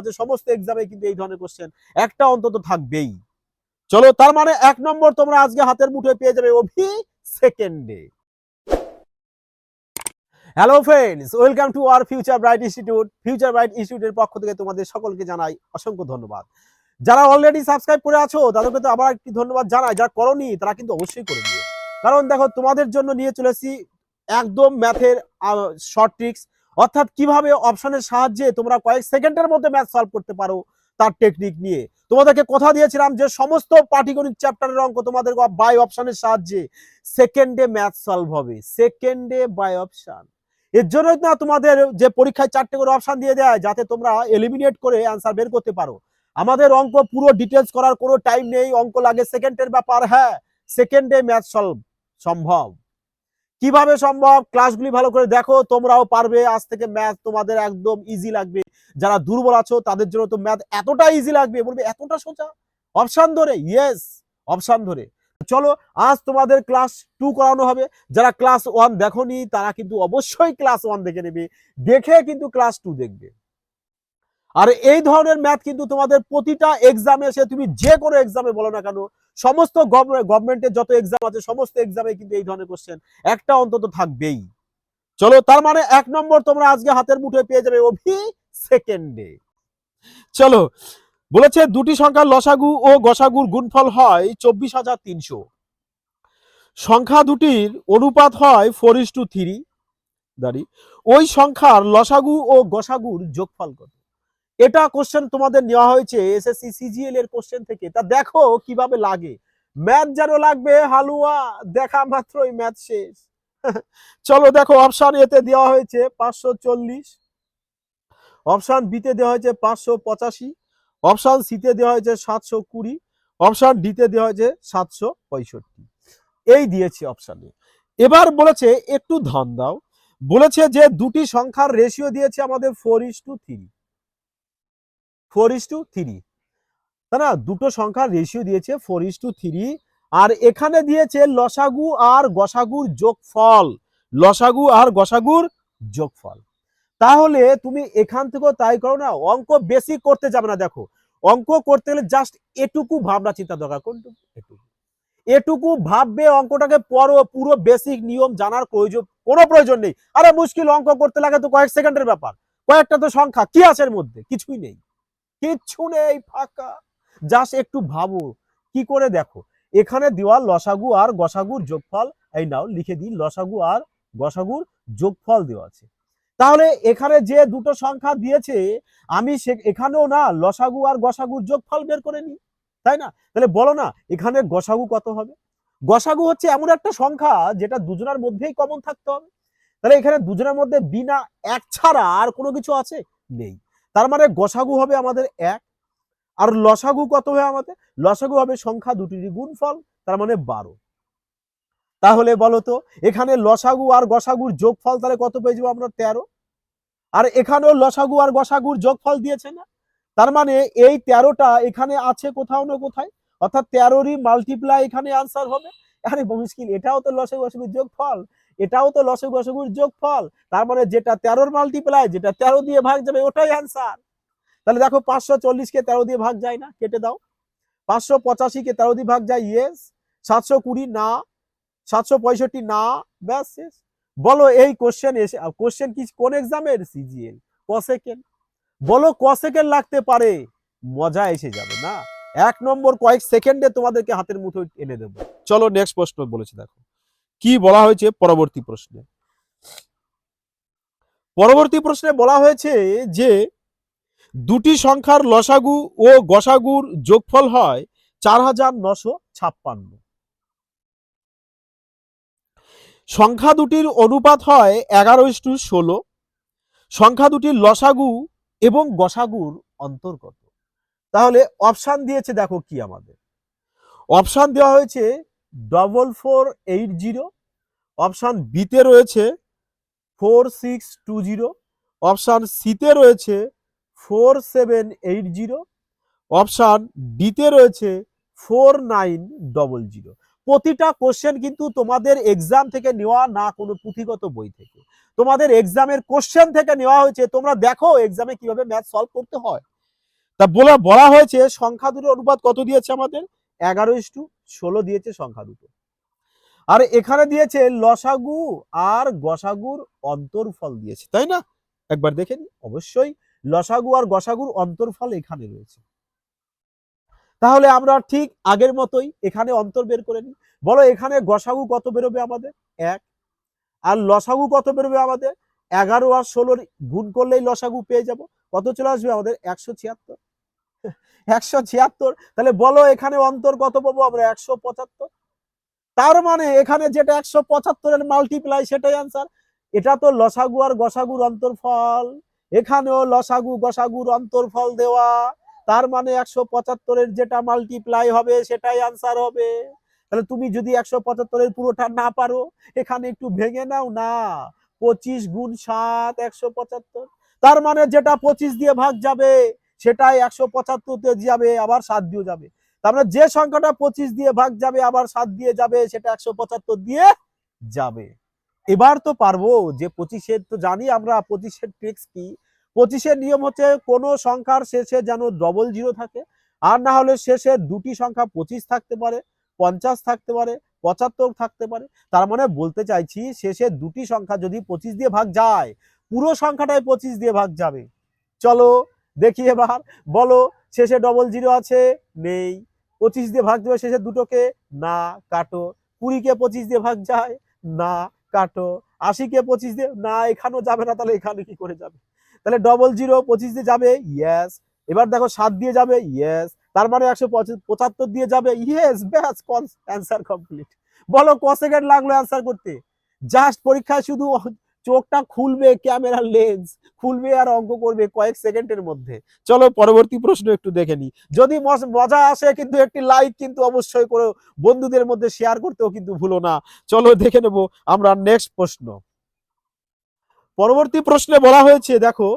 আছে সমস্ত এক্সামে কিন্তু এই ধরনের কোশ্চেন একটা অন্তত থাকবেই। চলো, তার মানে এক নম্বর তোমরা আজকে হাতের মুঠোয় পেয়ে যাবে অভি সেকেন্ডে hello friends welcome to our future bright institute future bright ইনস্টিটিউটের পক্ষ থেকে তোমাদের সকলকে জানাই অসংখ্য ধন্যবাদ। যারা অলরেডি সাবস্ক্রাইব করে আছো, তাদেরকে তো আবার একটি ধন্যবাদ জানাই, যারা করনি, তারা কিন্তু অবশ্যই করে দিও কারণ দেখো, তোমাদের জন্য নিয়ে চলেছি একদম ম্যাথের শর্ট ট্রিক্স অর্থাৎ কীভাবে অপশনের সাহায্যে তোমরা কয়েক সেকেন্ডের মধ্যে ম্যাথ সলভ করতে পারো তার টেকনিক নিয়ে। তোমাদেরকে কথা দিয়েছিলাম যে সমস্ত পাটিগণিত চ্যাপ্টারের অঙ্ক তোমাদের বাই অপশনের সাহায্যে সেকেন্ডে ম্যাথ সলভ হবে। সেকেন্ডে বাই অপশন এর জন্যই না তোমাদের যে পরীক্ষায় চারটে করে অপশন দিয়ে দেয়, যাতে তোমরা এলিমিনেট করে অ্যান্সার বের করতে পারো। আমাদের অঙ্ক পুরো ডিটেলস করার কোনো টাইম নেই, অঙ্ক লাগে সেকেন্ডের ব্যাপার হ্যাঁ সেকেন্ডে ম্যাথ সলভ সম্ভব। কীভাবে সম্ভব? ক্লাসগুলি ভালো করে দেখো, তোমরাও পারবে। আজ থেকে ম্যাথ তোমাদের একদম ইজি লাগবে। যারা দুর্বল আছো, তাদের জন্য তো ম্যাথ এতটা ইজি লাগবে। বলবে, এতটা সোজা? অপশন ধরে ইয়েস অপশন ধরে। চলো, আজ তোমাদের ক্লাস টু করানো হবে। যারা ক্লাস ওয়ান দেখোনি, তারা কিন্তু অবশ্যই ক্লাস ওয়ান দেখে নেবে। দেখে কিন্তু ক্লাস টু দেখবে। আর এই ধরনের ম্যাথ কিন্তু তোমাদের প্রতিটা এক্সামে এসে তুমি যে কোনো এক্সামে বলো না কেন সমস্ত গভর্নমেন্টের যত এক্সাম আছে, সমস্ত এক্সামে কিন্তু এই ধরনের কোশ্চেন একটা অন্তত থাকবেই। চলো, তার মানে এক নম্বর তোমরা আজকে হাতের মুঠোয় পেয়ে যাবে অভি সেকেন্ডে চলো, বলেছে দুটি সংখ্যার লসাগু ও গসাগুর গুণফল হয় চব্বিশ হাজার তিনশো। সংখ্যা দুটির অনুপাত হয় ফোর ইস টু থ্রি দাঁড়ি। ওই সংখ্যার লসাগু ও গসাগুর যোগফল কত? এটা কোশ্চেন তোমাদের নেওয়া হয়েছে এসএসসি সিজিএল এর কোশ্চেন থেকে। তা দেখো কীভাবে লাগে। ম্যাথ যেন লাগবে, হালুয়া, দেখা মাত্রই ম্যাথ শেষ। চলো দেখো অপশন এতে দেওয়া হয়েছে পাঁচশো চল্লিশ। অপশন বিতে দেওয়া হয়েছে পাঁচশো পঁচাশি। অপশন সিতে দেওয়া হয়েছে সাতশো কুড়ি। অপশন ডিতে দেওয়া হয়েছে সাতশো পঁয়ষট্টি। এই দিয়েছি অপশানে এবার বলেছে, একটু ধান দাও। বলেছে যে, দুটি সংখ্যার রেশিও দিয়েছে আমাদের four is two three four is two three তাই না দুটো সংখ্যার রেশিও দিয়েছে ফোর ইস টু থ্রি আর এখানে দিয়েছে লসাগু আর গসাগুর যোগফল। লসাগু আর গসাগুর যোগফল। তাহলে তুমি এখান থেকেও তাই করো না, অঙ্ক বেশি করতে যাবে না, দেখো। অঙ্ক করতে গেলে জাস্ট এটুকু ভাবনা চিন্তা দরকার। এটুকু। এটুকু ভাববে অঙ্কটাকে পরো পুরো বেসিক নিয়ম জানার প্রয়োজন, কোনো প্রয়োজন নেই। আরে মুশকিল, অঙ্ক করতে লাগে তো কয়েক সেকেন্ডের ব্যাপার। কয়েকটা তো সংখ্যা, কি আছে এর মধ্যে? কিছুই নেই। কিচ্ছু নেই, ফাঁকা। জাস্ট একটু ভাবো। কি করে দেখো? এখানে দেওয়া লসাগু আর গসাগুর যোগফল, এই নাও, লিখে দিই, লসাগু আর গসাগুর যোগফল দেওয়া আছে। তাহলে এখানে যে দুটো সংখ্যা দিয়েছে, আমি সে, এখানেও না, লসাগু আর গসাগুর যোগফল বের করে নিই। তাই না? তাহলে বলো না, এখানে গসাগু কত হবে? গসাগু হচ্ছে এমন একটা সংখ্যা যেটা দুজনের মধ্যেই কমন থাকতে হবে। তাহলে এখানে দুজনের মধ্যে বিনা এক ছাড়া আর কোনো কিছু আছে? নেই। তার মানে গসাগু হবে আমাদের এক, আর লসাগু কত হবে আমাদের? লসাগু হবে সংখ্যা দুটিরই গুণফল, তার মানে বারো। তাহলে বলো তো, এখানে লসাগু আর গসাগুর যোগফল তাহলে কত পেয়ে যাব আমরা? তেরো। আর এখানেও লসাগু আর গসাগুর যোগফল দিয়েছে না? তার মানে এই তেরোটা এখানে আছে কোথাও না কোথায়? অর্থাৎ তেরোরই মাল্টিপ্লাই এখানে আনসার হবে। আরে মুশকিল এটাও তো লসাগু গসাগুর যোগফল। এটাও তো লসাগু গসাগুর যোগফল। তার মানে যেটা তেরোর মাল্টিপ্লাই যেটা তেরো দিয়ে ভাগ যাবে, ওটাই আনসার তাহলে দেখো পাঁচশো চল্লিশকে তেরো দিয়ে ভাগ যায় না, কেটে দাও। পাঁচশো পঁচাশিকে তেরো দিয়ে ভাগ যায় ইয়েস সাতশো কুড়ি, না। সাতশো পঁয়ষট্টি, না। ব্যাস, শেষ। বলো এই কোশ্চেন এসে কোশ্চেন কি, কোন এক্সামের সিজিএল ক সেকেন্ড বলো ক সেকেন্ড লাগতে পারে, মজা এসে যাবে, না? এক নম্বর কয়েক সেকেন্ডে তোমাদেরকে হাতের মুঠোয় এনে দেবো। চলো নেক্সট প্রশ্ন বলেছে, দেখো। কি বলা হয়েছে পরবর্তী প্রশ্নে? পরবর্তী প্রশ্নে বলা হয়েছে যে, দুটি সংখ্যার লসাগু ও গসাগুর যোগফল হয় চার হাজার নশো ছাপ্পান্ন। সংখ্যা দুটির অনুপাত হয় এগারো ইস্টু ষোলো। সংখ্যা দুটির লসাগু এবং গসাগুর অন্তর্গত। তাহলে অপশান দিয়েছে দেখো কি আমাদের। অপশান দেওয়া হয়েছে double four eight zero option বিতে রয়েছে four six two zero option সিতে রয়েছে four seven eight zero option ডিতে রয়েছে ফোর নাইন ডবল জিরো প্রতিটা কোশ্চেন কিন্তু তোমাদের এক্সাম থেকে নেওয়া না কোনো পুঁথিগত বই থেকে। তোমাদের এক্সামের কোশ্চেন থেকে নেওয়া হয়েছে, তোমরা দেখো এক্সামে কীভাবে ম্যাথ সলভ করতে হয়। তা বলা বলা হয়েছে, সংখ্যা দুটোর অনুপাত কত দিয়েছে আমাদের? এগারো ইস্টু ষোলো দিয়েছে সংখ্যা দুটো। আর এখানে দিয়েছে লসাগু আর গসাগুর অন্তর্ফল দিয়েছে, তাই না? একবার দেখে নি অবশ্যই লসাগু আর গসাগুর অন্তর্ফল এখানে রয়েছে। তাহলে আমরা ঠিক আগের মতোই এখানে অন্তর বের করে নিই। বলো, এখানে গসাগু কত বেরোবে আমাদের? এক। আর লসাগু কত বেরোবে আমাদের? এগারো আর ষোলোর গুণ করলেই লসাগু পেয়ে যাব। কত চলে আসবে আমাদের? একশো ছিয়াত্তর। একশো ছিয়াত্তর। তাহলে বলো, এখানে অন্তর কত পাবো আমরা? একশো পঁচাত্তর। তার মানে এখানে যেটা একশো পঁচাত্তরের মাল্টিপ্লাই সেটাই আনসার এটা তো লসাগু আর গসাগুর অন্তর্ফল। এখানেও লসাগু, গসাগুর অন্তর্ফল দেওয়া। তার মানে একশো পঁচাত্তরের যেটা মাল্টিপ্লাই হবে সেটাই আনসার হবে। তাহলে তুমি যদি একশো পঁচাত্তরের পুরোটা না পারো, এখানে একটু ভেঙে নাও না। পঁচিশ গুণ সাত, একশো পঁচাত্তর। তার মানে যেটা পঁচিশ দিয়ে ভাগ যাবে, সেটাই একশো পঁচাত্তরতে যাবে, আবার সাত দিয়ে যাবে। তার মানে যে সংখ্যাটা পঁচিশ দিয়ে ভাগ যাবে, আবার সাত দিয়ে যাবে, সেটা একশো পঁচাত্তর দিয়ে যাবে। এবার তো পারব যে পঁচিশের তো জানি আমরা পঁচিশের ট্রিক্স কি। পঁচিশের নিয়ম হচ্ছে কোনো সংখ্যার শেষে যেন ডবল জিরো থাকে, আর না হলে শেষে দুটি সংখ্যা পঁচিশ থাকতে পারে, পঞ্চাশ থাকতে পারে, পঁচাত্তর থাকতে পারে। তার মানে বলতে চাইছি, শেষে দুটি সংখ্যা যদি পঁচিশ দিয়ে ভাগ যায়, পুরো সংখ্যাটাই পঁচিশ দিয়ে ভাগ যাবে। চলো দেখি এবার, বলো শেষে ডবল জিরো আছে? নেই। পঁচিশ দিয়ে ভাগ দেবে, শেষে দুটোকে না কাটো। কুড়িকে পঁচিশ দিয়ে ভাগ যায়, না কাটো। আশিকে পঁচিশ দিয়ে, না, এখানেও যাবে না, তাহলে এখানে কি করে যাবে? তাহলে ডবল জিরো পঁচিশ দিয়ে যাবে ইয়েস এবার দেখো সাত দিয়ে যাবে ইয়েস তার মানে একশো পঁচাত্তর দিয়ে যাবে ইয়েস ব্যাস অ্যান্সার কমপ্লিট বলো, ক সেকেন্ড লাগল অ্যান্সার করতে? জাস্ট পরীক্ষায় শুধু চোখটা খুলবে ক্যামেরার লেন্স, খুলবে আর অঙ্ক করবে কয়েক সেকেন্ডের মধ্যে। চলো পরবর্তী প্রশ্ন একটু দেখে নি যদি মজা আসে কিন্তু একটি লাইক কিন্তু অবশ্যই করো, বন্ধুদের মধ্যে শেয়ার করতেও কিন্তু ভুলো না। চলো দেখে নেব আমরা নেক্সট প্রশ্ন। পরবর্তী প্রশ্নে বলা হয়েছে, দেখো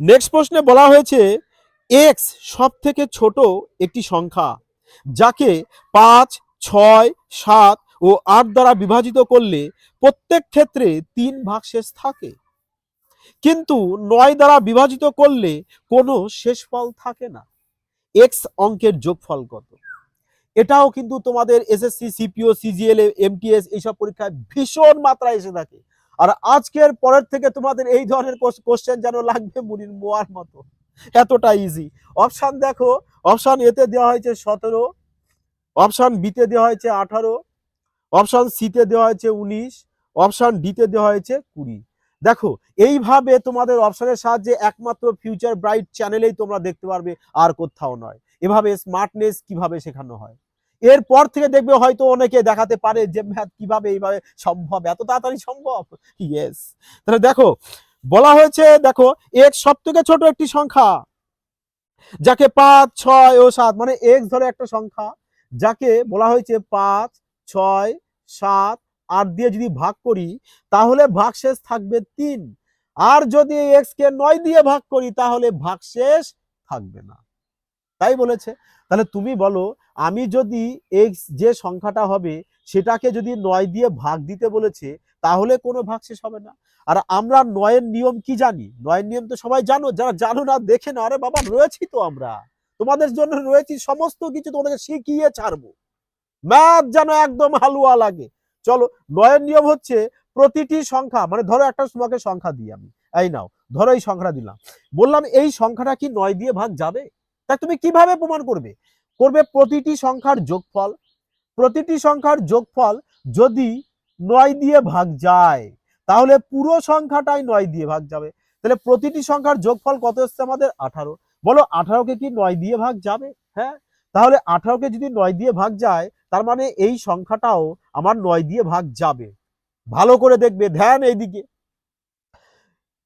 নেক্সট প্রশ্নে বলা হয়েছে এক্স সব থেকে ছোট একটি সংখ্যা। যাকে পাঁচ, ছয়, সাত ও আট দ্বারা বিভাজিত করলে প্রত্যেক ক্ষেত্রে তিন ভাগশেষ থাকে। কিন্তু নয় দ্বারা বিভাজিত করলে কোনো শেষ ফল থাকে না। এক্স অঙ্কের যোগফল কত? এটাও কিন্তু তোমাদের এসএসসি সিপিও সিজিএল এমটিএস এইসব পরীক্ষায় ভীষণ মাত্রায় এসে থাকে। আর আজকের পরের থেকে তোমাদের এই ধরনের কোশ্চেন যেন লাগবে মুড়ির মোয়ার মতো। এতটা ইজি অপশান দেখো অপশান এতে দেওয়া হয়েছে সতেরো অপশান বিতে দেওয়া হয়েছে আঠারো অপশান সিতে দেওয়া হয়েছে উনিশ অপশান ডিতে দেওয়া হয়েছে কুড়ি। দেখো, এইভাবে তোমাদের অপশানের সাহায্যে একমাত্র ফিউচার ব্রাইট চ্যানেলেই তোমরা দেখতে পারবে, আর কোথাও নয়। এভাবে স্মার্টনেস কীভাবে শেখানো হয়? এরপর থেকে দেখবে হয়তো অনেকে দেখাতে পারে যে, ম্যাথ কীভাবে এইভাবে সম্ভব? এত তাড়াতাড়ি সম্ভব? ইয়েস তাহলে দেখো, বলা হয়েছে, দেখো এক সব থেকে ছোট একটি সংখ্যা যাকে পাঁচ, ছয় ও সাত মানে এক্স ধরে একটা সংখ্যা, যাকে বলা হয়েছে পাঁচ, ছয়, সাত, আট দিয়ে যদি ভাগ করি, তাহলে ভাগশেষ থাকবে তিন। আর যদি এক্স কে নয় দিয়ে ভাগ করি, তাহলে ভাগশেষ থাকবে না। তাই বলেছে। তাহলে তুমি বলো, আমি যদি এক্স যে সংখ্যাটা হবে, সেটাকে যদি নয় দিয়ে ভাগ দিতে বলেছে, তাহলে কোনো ভাগশেষ হবে না। আর আমরা নয়ের নিয়ম কি জানি? নয়ের নিয়ম তো সবাই জানো, যারা জানো না, দেখে না, আরে বাবা, রয়েছি তো আমরা। তোমাদের জন্য রয়েছি সমস্ত কিছু, তোমাদেরকে শিখিয়ে ছাড়বো। ম্যাথ যেন একদম হালুয়া লাগে। চলো, নয়ের নিয়ম হচ্ছে প্রতিটি সংখ্যা মানে ধরো একটা তোমাকে সংখ্যা দিই আমি। এই নাও, ধরো এই সংখ্যাটা দিলাম। বললাম, এই সংখ্যাটা কি নয় দিয়ে ভাগ যাবে? তা তুমি কীভাবে প্রমাণ করবে? করবে প্রতিটি সংখ্যার যোগফল। প্রতিটি সংখ্যার যোগফল যদি নয় দিয়ে ভাগ যায়, তাহলে পুরো সংখ্যাটাই নয় দিয়ে ভাগ যাবে। তাহলে প্রতিটি সংখ্যার যোগফল কত এসছে আমাদের? আঠারো। বলো আঠারোকে কি নয় দিয়ে ভাগ যাবে? হ্যাঁ? তাহলে আঠারোকে যদি নয় দিয়ে ভাগ যায়, তার মানে এই সংখ্যাটাও আমার নয় দিয়ে ভাগ যাবে। ভালো করে দেখবে, ধ্যান এইদিকে।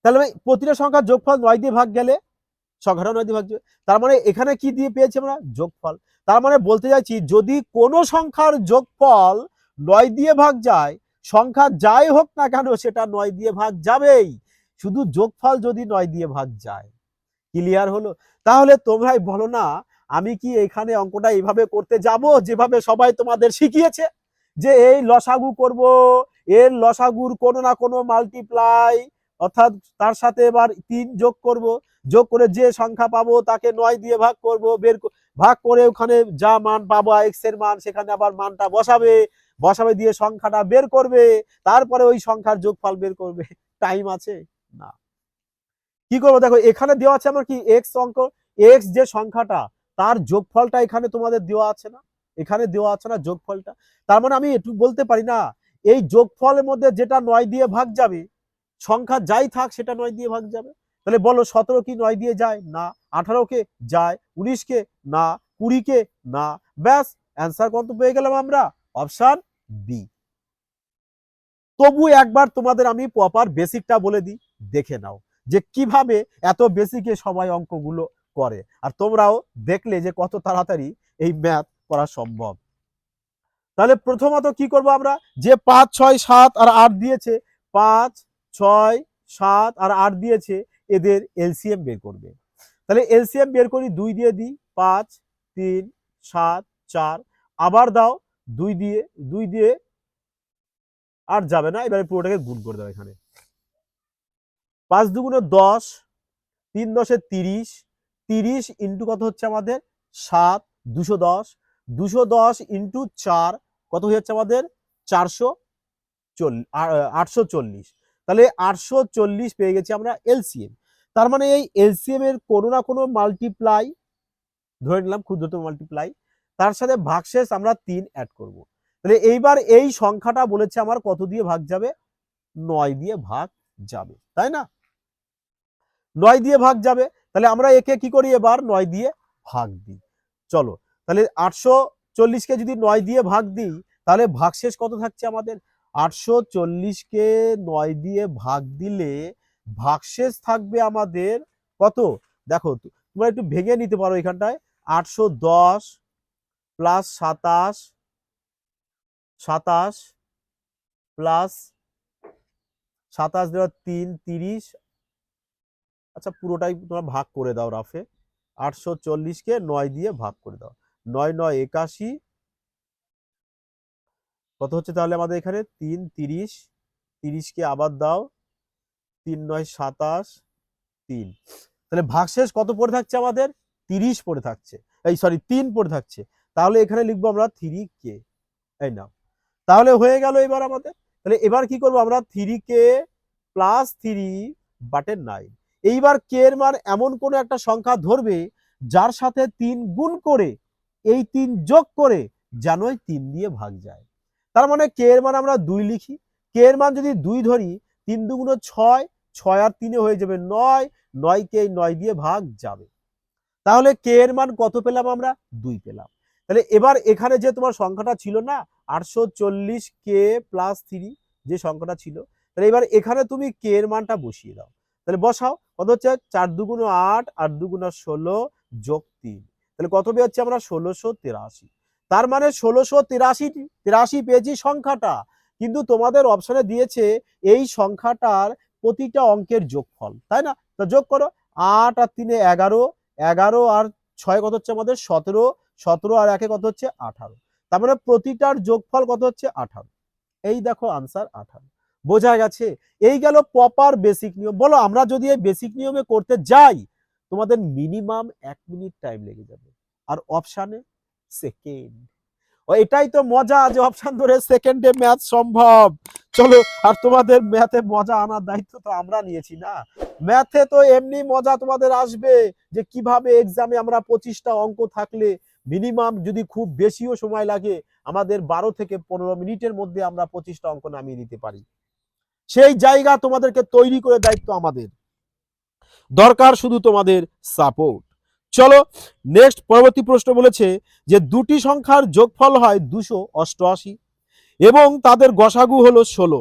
তাহলে প্রতিটা সংখ্যার যোগফল নয় দিয়ে ভাগ গেলে সংখ্যাটা নয় দিয়ে ভাগ যাবে তার মানে এখানে কি দিয়ে পেয়েছি আমরা? যোগফল। তার মানে বলতে চাইছি, যদি কোনো সংখ্যার যোগফল নয় দিয়ে ভাগ যায়, সংখ্যা যাই হোক না কেন সেটা নয় দিয়ে ভাগ যাবেই। শুধু যোগফল যদি নয় দিয়ে ভাগ যায়। ক্লিয়ার হলো? তাহলে তোমরাই বলো না, আমি কি এখানে অঙ্কটা এইভাবে করতে যাব, যেভাবে সবাই তোমাদের শিখিয়েছে? যে এই লসাগু করব, এর লসাগুর কোনো না কোনো মাল্টিপ্লাই অর্থাৎ তার সাথে এবার তিন যোগ করব, যোগ করে যে সংখ্যা পাবো তাকে নয় দিয়ে ভাগ করব, বের ভাগ করে ওখানে যা মান পাবো এক্সের মান, সেখানে আবার মানটা বসাবে বসাবে দিয়ে সংখ্যাটা বের করবে, তারপরে ওই সংখ্যার যোগফল বের করবে। টাইম আছে? না। কি করব? দেখো, এখানে দেওয়া আছে আমার কি? এক্স অঙ্ক, এক্স যে সংখ্যাটা, তার যোগফলটা এখানে তোমাদের দেওয়া আছে না? এখানে দেওয়া আছে না যোগফলটা? তার মানে আমি একটু বলতে পারি না, এই যোগফলের মধ্যে যেটা নয় দিয়ে ভাগ যাবে সংখ্যা যাই থাক সেটা নয় দিয়ে ভাগ যাবে। তাহলে বলো সতেরো কি নয় দিয়ে যায়? না। আঠারোকে যায়? উনিশকে না। কুড়িকে না। ব্যাস অ্যান্সার কত পেয়ে গেলাম আমরা? অপশান বি তবু একবার তোমাদের আমি প্রপার বেসিকটা বলে দিই, দেখে নাও যে কীভাবে এত বেসিকে সবাই অঙ্কগুলো করে। আর তোমরাও দেখলে যে কত তাড়াতাড়ি এই ম্যাথ করা সম্ভব। তাহলে প্রথমত কি করব আমরা? যে পাঁচ, ছয়, সাত আর আট দিয়েছে, পাঁচ ছয়, সাত আর আট দিয়েছে, এদের এলসিএম বের করবে। তাহলে এলসিএম বের করি দুই দিয়ে দিই, পাঁচ, তিন, সাত, চার, আবার দাও দুই দিয়ে দুই দিয়ে আর যাবে না, এবারে পুরোটাকে গুণ করে দাও এখানে। পাঁচ দুগুণে দশ, তিন দশে তিরিশ তিরিশ ইন্টু কত হচ্ছে আমাদের? সাত, দুশো দশ দুশো দশ ইন্টু চার, কত হয়ে যাচ্ছে আমাদের? চারশো চল্লিশ আটশো চল্লিশ। তাহলে আটশো চল্লিশ পেয়ে গেছি আমরা এলসিএম। তার মানে এই এলসিএম এর কোনো না কোনো মাল্টিপ্লাই ধরে নিলাম ক্ষুদ্রতম মাল্টিপ্লাই তার সাথে ভাগশেষ আমরা তিন অ্যাড করব। তাহলে এইবার এই সংখ্যাটা বলেছে আমার কত দিয়ে ভাগ যাবে? নয় দিয়ে ভাগ যাবে, তাই না? নয় দিয়ে ভাগ যাবে, তাহলে আমরা একে কি করি এবার? নয় দিয়ে ভাগ দিই। চলো, তাহলে আটশো চল্লিশকে যদি নয় দিয়ে ভাগ দিই, তাহলে ভাগশেষ কত থাকছে আমাদের? আটশো চল্লিশকে নয় দিয়ে ভাগ দিলে ভাগশেষ থাকবে আমাদের কত? দেখো, তোমরা একটু ভেঙে নিতে পারো এখানটায়। আটশো দশ প্লাস সাতাশ সাতাশ প্লাস সাতাশ দেওয়া তিন, তিরিশ। আচ্ছা পুরোটাই তোমরা ভাগ করে দাও রাফে। আটশো চল্লিশকে নয় দিয়ে ভাগ করে দাও। নয় নয়, একাশি। কত হচ্ছে তাহলে আমাদের এখানে? তিন, তিরিশ। তিরিশকে আবার দাও। তিন নয়, সাতাশ। তিন। তাহলে ভাগশেষ কত পড়ে থাকছে আমাদের? তিরিশ পড়ে থাকছে। এই সরি তিন পড়ে থাকছে। তাহলে এখানে লিখব আমরা থ্রি কে। এই নাও। তাহলে হয়ে গেল এবার আমাদের। তাহলে এবার কি করব আমরা? থ্রি কে প্লাস থ্রি বাটের নাইন এইবার কে এর মান এমন কোনো একটা সংখ্যা ধরবে যার সাথে তিন গুণ করে, এই তিন যোগ করে, যেন তিন দিয়ে ভাগ যায়। তার মানে কে এর মান আমরা দুই লিখি কে এর মান যদি দুই ধরি, তিন দুগুণ ছয় ছয় আর তিনে হয়ে যাবে নয় নয় কে নয় দিয়ে ভাগ যাবে। তাহলে কে এর মান কত পেলাম আমরা? দুই পেলাম। তাহলে এবার এখানে যে তোমার সংখ্যাটা ছিল না, আটশো চল্লিশ কে প্লাস থ্রি যে সংখ্যাটা ছিল, তাহলে এবার এখানে তুমি কে এর মানটা বসিয়ে দাও। তাহলে বসাও, কত হচ্ছে? চার দুগুণ আট আট দুগুণ ষোলো যোগ তিন। তাহলে কত পেয়েছি আমরা ষোলোশো তেরাশি। তার মানে ষোলোশো তিরাশি তিরাশি পেয়েছি সংখ্যাটা। কিন্তু তোমাদের অপশনে দিয়েছে এই সংখ্যাটার প্রতিটা অঙ্কের যোগফল, তাই না? তো যোগ করো, আট আর তিনে এগারো এগারো আর ছয় কত হচ্ছে আমাদের? সতেরো সতেরো আর একে কত হচ্ছে? আঠারো। তার মানে প্রতিটার যোগফল কত হচ্ছে? আঠারো। এই দেখো আনসার আঠারো। বোঝা গেছে? এই গেল প্রপার বেসিক নিয়ম। বলো, আমরা যদি এই বেসিক নিয়মে করতে যাই, তোমাদের মিনিমাম এক মিনিট টাইম লেগে যাবে। আর অপশানে সেকেন্ড ও, এটাই তো মজা যে অপশন ধরে সেকেন্ডে ম্যাথ সম্ভব। চলো, আর তোমাদের ম্যাথে মজা আনার দায়িত্ব তো আমরা নিয়েছি না। ম্যাথে তো এমনি মজা তোমাদের আসবে যে কীভাবে এক্সামে আমরা পঁচিশটা অঙ্ক থাকলে মিনিমাম যদি খুব বেশিও সময় লাগে, আমাদের বারো থেকে পনেরো মিনিটের মধ্যে আমরা পঁচিশটা অঙ্ক নামিয়ে দিতে পারি। সেই জায়গা তোমাদেরকে তৈরি করে দায়িত্ব আমাদের। দরকার শুধু তোমাদের সাপোর্ট চলো নেক্সট পরবর্তী প্রশ্ন বলেছে যে দুটি সংখ্যার যোগফল হয় দুশো অষ্টআশি এবং তাদের গসাগু হলো ষোলো।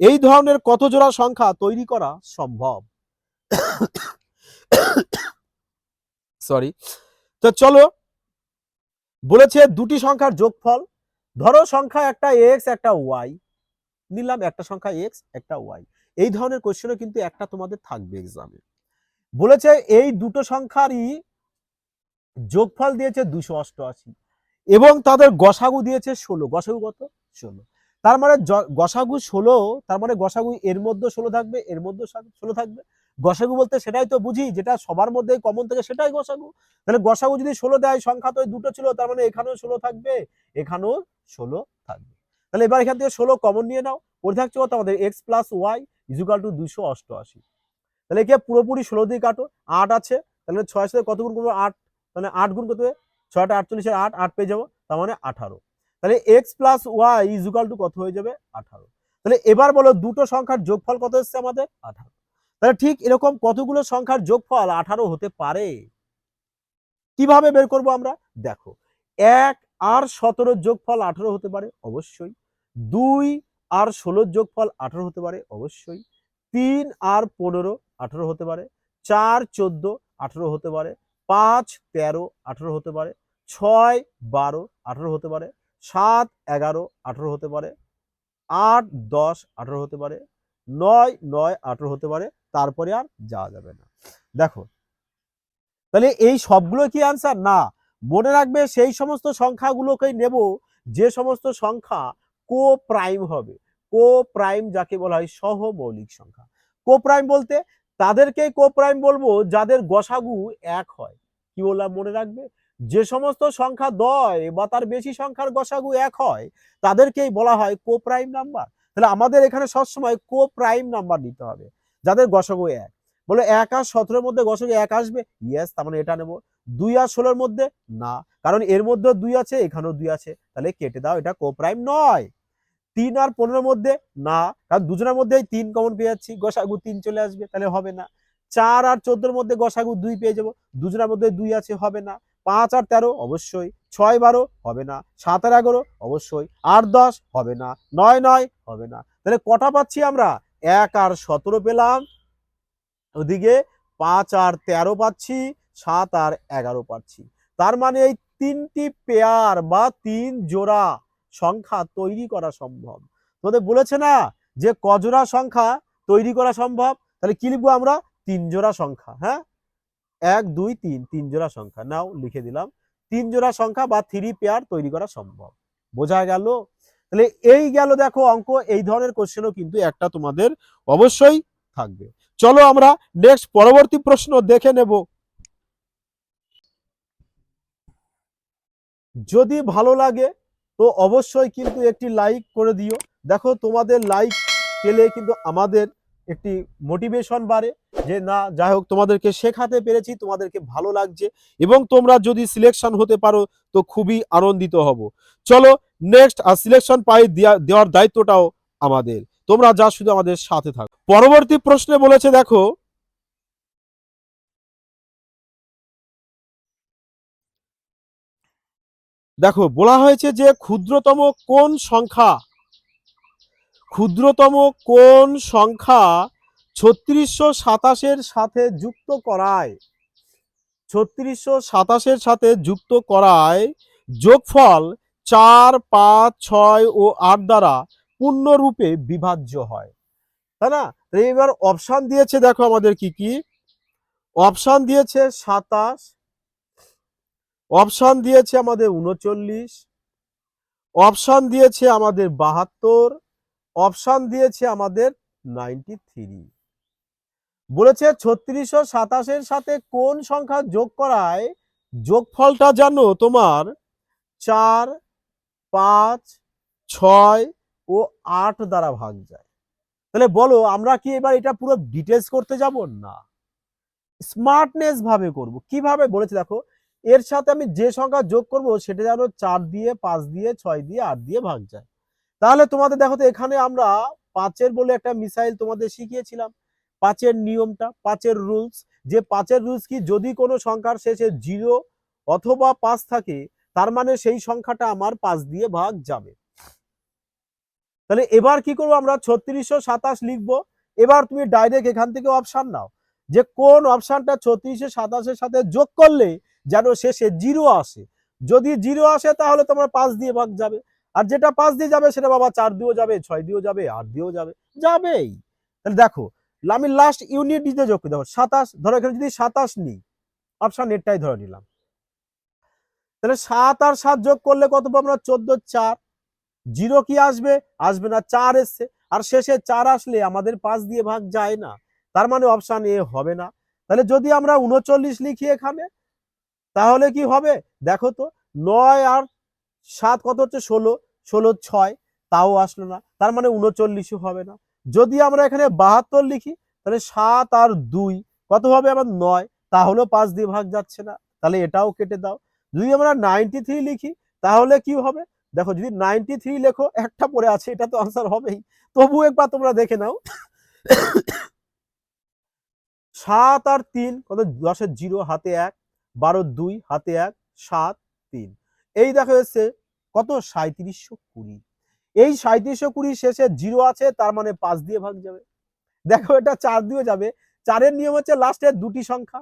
এই ধরনের কত জোড়া সংখ্যা তৈরি করা সম্ভব? সরি তো চলো, বলেছে দুটি সংখ্যার যোগফল, ধরো সংখ্যা একটা এক্স একটা ওয়াই নিলাম, একটা সংখ্যা এক্স একটা ওয়াই এই ধরনের কোশ্চেনও কিন্তু একটা তোমাদের থাকবে এক্সামে বলেছে এই দুটো সংখ্যারই যোগফল দিয়েছে দুশো অষ্টআশি এবং তাদের গসাগু দিয়েছে ষোলো। গসাগু কত? ষোলো। তার মানে গসাগু ষোলো, তার মানে গসাগু এর মধ্যে ষোলো থাকবে, এর মধ্যে ষোলো থাকবে। গসাগু বলতে সেটাই তো বুঝি, যেটা সবার মধ্যে কমন থাকে, সেটাই গসাগু। তাহলে গসাগু যদি ষোলো দেয়, সংখ্যা তো দুটো ছিল, তার মানে এখানেও ষোলো থাকবে, এখানেও ষোলো থাকবে। তাহলে এবার এখান থেকে ষোলো কমন নিয়ে নাও। পড়ে থাকছে কত? আমাদের X plus Y equal to দুশো অষ্টআশি। তাহলে একে পুরোপুরি ষোলো দিয়ে কাটো, আট আছে, তাহলে ছয়ের সাথে কত গুণ করব? আট, তাহলে আট গুণ করতে হবে, ছয়টা আটচল্লিশের আট আট পেয়ে যাব, তার মানে আঠারো। তাহলে X plus Y equal to কত হয়ে যাবে? আঠারো। তাহলে এবার বলো দুটো সংখ্যার যোগফল কত এসছে আমাদের? আঠারো। তাহলে ঠিক এরকম কতগুলো সংখ্যার যোগফল আঠারো হতে পারে? কীভাবে বের করব আমরা? দেখো, এক আর সতেরোর যোগফল আঠারো হতে পারে, অবশ্যই। দুই আর ষোলোর যোগফল আঠারো হতে পারে, অবশ্যই। তিন আর পনেরো আঠেরো হতে পারে, চার চোদ্দ আঠারো হতে পারে, পাঁচ তেরো আঠেরো হতে পারে, ছয় বারো আঠেরো হতে পারে, সাত এগারো আঠেরো হতে পারে, আট দশ আঠেরো হতে পারে, নয় নয় আঠেরো হতে পারে, তারপরে আর যাওয়া যাবে না। দেখো, তাহলে এই সবগুলো কি আনসার না, মনে রাখবে সেই সমস্ত সংখ্যাগুলোকেই নেব, যে সমস্ত সংখ্যা কো প্রাইম হবে। কো প্রাইম যাকে বলা হয় সহ মৌলিক সংখ্যা। কো প্রাইম বলতে তাদেরকেই কো প্রাইম বলব যাদের গসাগু এক হয়। কি বললাম মনে রাখবে? যে সমস্ত সংখ্যা দয় বা তার বেশি সংখ্যার গসাগু এক হয়, তাদেরকেই বলা হয় কো প্রাইম নাম্বার। তাহলে আমাদের এখানে সবসময় কো প্রাইম নাম্বার নিতে হবে, যাদের গসাগু এক। বলে এক আর সতেরোর মধ্যে গসাগু এক আসবে? ইয়েস, তার মানে এটা নেব। দুই আর ষোলোর মধ্যে না, কারণ এর মধ্যে দুই আছে, এখানেও দুই আছে। তাহলে কেটে দাও, এটা কো প্রাইম নয়। তিন আর পনেরোর মধ্যে? না, কারণ দুজনের মধ্যেই তিন কমন পেয়ে যাচ্ছি। গসাগু তিন চলে আসবে, তাহলে হবে না। চার আর চোদ্দোর মধ্যে গসাগু দুই পেয়ে যাব। দুজনের মধ্যে দুই আছে, হবে না। পাঁচ আর তেরো, অবশ্যই। ছয় বারো, হবে না। সাত আর এগারো, অবশ্যই। আট, দশ, হবে না। নয় নয়, হবে না। তাহলে কটা পাচ্ছি আমরা? এক আর সতেরো পেলাম। ওদিকে পাঁচ আর তেরো পাচ্ছি, সাত আর এগারো পাচ্ছি। তার মানে এই তিনটি পেয়ার বা তিন জোড়া সংখ্যা তৈরি করা সম্ভব। তোদের বলেছে না যে কজোড়া সংখ্যা তৈরি করা সম্ভব? তাহলে কি লিখব আমরা? তিন জোড়া সংখ্যা হ্যাঁ? এক, দুই, তিন তিন জোড়া সংখ্যা। নাও, লিখে দিলাম। তিন জোড়া সংখ্যা বা থ্রি পেয়ার তৈরি করা সম্ভব। বোঝা গেল? তাহলে এই গেল দেখো অঙ্ক, এই ধরনের কোশ্চেনও কিন্তু একটা তোমাদের অবশ্যই থাকবে। চলো আমরা নেক্সট পরবর্তী প্রশ্ন দেখে নেব। যদি ভালো লাগে তো অবশ্যই কিন্তু একটি লাইক করে দিও। দেখো তোমাদের লাইক পেলে কিন্তু আমাদের একটি মোটিভেশন বাড়ে যে না, যাই হোক, তোমাদেরকে শেখাতে পেরেছি, তোমাদেরকে ভালো লাগছে এবং তোমরা যদি সিলেকশন হতে পারো, তো খুবই আনন্দিত হব। চলো নেক্সট আর সিলেকশন পাই দেওয়ার দায়িত্বটাও আমাদের। তোমরা যা শুধু আমাদের সাথে থাকো। পরবর্তী প্রশ্নে বলেছে, দেখো দেখো, বলা হয়েছে যে ক্ষুদ্রতম কোন সংখ্যা, ক্ষুদ্রতম কোন সংখ্যা ছত্রিশশো সাতাশের সাথে যুক্ত করায়, ছত্রিশশো সাতাশের সাথে যুক্ত করায় যোগফল চার, পাঁচ, ছয় ও আট দ্বারা পূর্ণরূপে বিভাজ্য হয়। তাই না? এবার অপশান দিয়েছে দেখো আমাদের কি কি? অপশান দিয়েছে সাতাশ অপশান দিয়েছে আমাদের উনচল্লিশ অপশান দিয়েছে আমাদের বাহাত্তর অপশান দিয়েছে আমাদের নাইনটি থ্রি বলেছে ছত্রিশশো সাতাশের সাথে কোন সংখ্যা যোগ করায়? যোগফলটা জানো তোমার? চার, পাঁচ, ছয় ও আট দ্বারা ভাগ যায়। তাহলে বলো, আমরা কি এবার এটা পুরো ডিটেলস করতে যাব? না। স্মার্টনেস ভাবে করব। কীভাবে? বলেছে দেখো এর সাথে আমি যে সংখ্যা যোগ করব সেটা যেন চার দিয়ে, পাঁচ দিয়ে, ছয় দিয়ে, আট দিয়ে ভাগ যায়। তাহলে তোমাদের দেখো তো এখানে আমরা পাঁচের বলে একটা মিসাইল তোমাদের শিখিয়েছিলাম। পাঁচের নিয়মটা, পাঁচের রুলস। যে পাঁচের রুলস কি যদি কোনো সংখ্যার শেষে জিরো অথবা পাঁচ থাকে, তার মানে সেই সংখ্যাটা আমার পাঁচ দিয়ে ভাগ যাবে। তাহলে এবার কি করব আমরা? ছত্রিশশো সাতাশ লিখব। এবার তুমি ডাইরেক্ট এখান থেকে অপশান নাও। যে কোন অপশানটা ছত্রিশশো সাতাশের সাথে যোগ করলে যেন শেষে জিরো আসে। যদি জিরো আসে, তাহলে তোমার পাঁচ দিয়ে ভাগ যাবে। আর যেটা পাঁচ দিয়ে যাবে, সেটা বাবা চার দিয়েও যাবে, ছয় দিয়েও যাবে, আট দিয়েও যাবে, যাবেই। তাহলে দেখো, আমি লাস্ট ইউনিট দিতে যোগ করে। দেবো সাতাশ, ধরো এখানে যদি সাতাশ নিই অপশান এরটাই ধরে নিলাম। তাহলে সাত আর সাত যোগ করলে কত পাবো আমরা? চোদ্দ, চার। জিরো কি আসবে? আসবে না, চার এসছে। আর শেষে চার আসলে আমাদের পাঁচ দিয়ে ভাগ যায় না। তার মানে অপশান এ হবে না। তাহলে যদি আমরা উনচল্লিশ লিখি এখানে তাহলে কি হবে? দেখো তো, নয় আর সাত কত হচ্ছে? ষোলো ষোলো ছয়, তাও আসলো না। তার মানে উনচল্লিশও হবে না। যদি আমরা এখানে বাহাত্তর লিখি, তাহলে সাত আর দুই, কত হবে আমার নয়? তাহলেও পাঁচ দিয়ে ভাগ যাচ্ছে না। তাহলে এটাও কেটে দাও। যদি আমরা নাইনটি থ্রি লিখি, তাহলে কি হবে? দেখো, যদি নাইনটি থ্রি লেখো, একটা পড়ে আছে, এটা তো আনসার হবেই। তবু একবার তোমরা দেখে নাও। সাত আর তিন, কত? দশের জিরো, হাতে এক। বারো, দুই, হাতে এক, সাত, তিন। এই দেখো এসছে কত? সাঁত্রিশশো কুড়ি। এই সাঁত্রিশশো কুড়ি শেষে জিরো আছে, তার মানে পাঁচ দিয়ে ভাগ যাবে। দেখো এটা চার দিয়ে যাবে। চারের নিয়ম হচ্ছে লাস্টের দুটি সংখ্যা।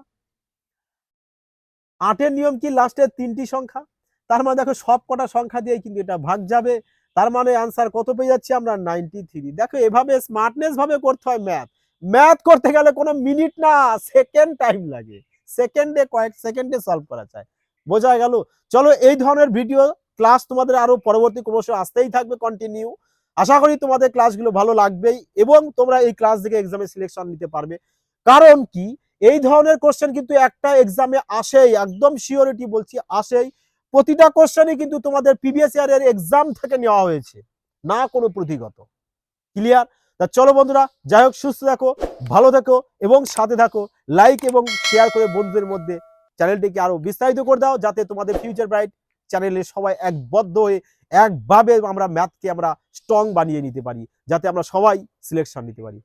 আটের নিয়ম কি? লাস্টের তিনটি সংখ্যা। তার মানে দেখো সব কটা সংখ্যা দিয়ে কিন্তু এটা ভাগ যাবে। তার মানে আনসার কত পেয়ে যাচ্ছি আমরা? নাইনটি থ্রি দেখো এভাবে স্মার্টনেস ভাবে করতে হয় ম্যাথ ম্যাথ করতে গেলে কোনো মিনিট না সেকেন্ড টাইম লাগে। সেকেন্ডে কয়েক সেকেন্ডে সলভ করা যায়। বোঝা গেল? চলো এই ধরনের ভিডিও ক্লাস তোমাদের আরও পরবর্তী ক্রমশ আসতেই থাকবে কন্টিনিউ আশা করি তোমাদের ক্লাসগুলো ভালো লাগবেই এবং তোমরা এই ক্লাস থেকে এক্সামে সিলেকশন নিতে পারবে। কারণ কি? এই ধরনের কোশ্চেন কিন্তু একটা এক্সামে আসেই, একদম শিওরিটি বলছি, আসেই। প্রতিটা কোশ্চেনই কিন্তু তোমাদের প্রিভিয়াস ইয়ারের এক্সাম থেকে নেওয়া হয়েছে, না কোনো প্রতিগত ক্লিয়ার তা চলো বন্ধুরা, যাই হোক, সুস্থ থাকো, ভালো থাকো এবং সাথে থাকো। লাইক এবং শেয়ার করে বন্ধুদের মধ্যে চ্যানেলটিকে আরও বিস্তারিত করে দাও, যাতে তোমাদের ফিউচার ব্রাইট চ্যানেলে সবাই একবদ্ধ হয়ে একভাবে আমরা ম্যাথকে আমরা স্ট্রং বানিয়ে নিতে পারি, যাতে আমরা সবাই সিলেকশন নিতে পারি।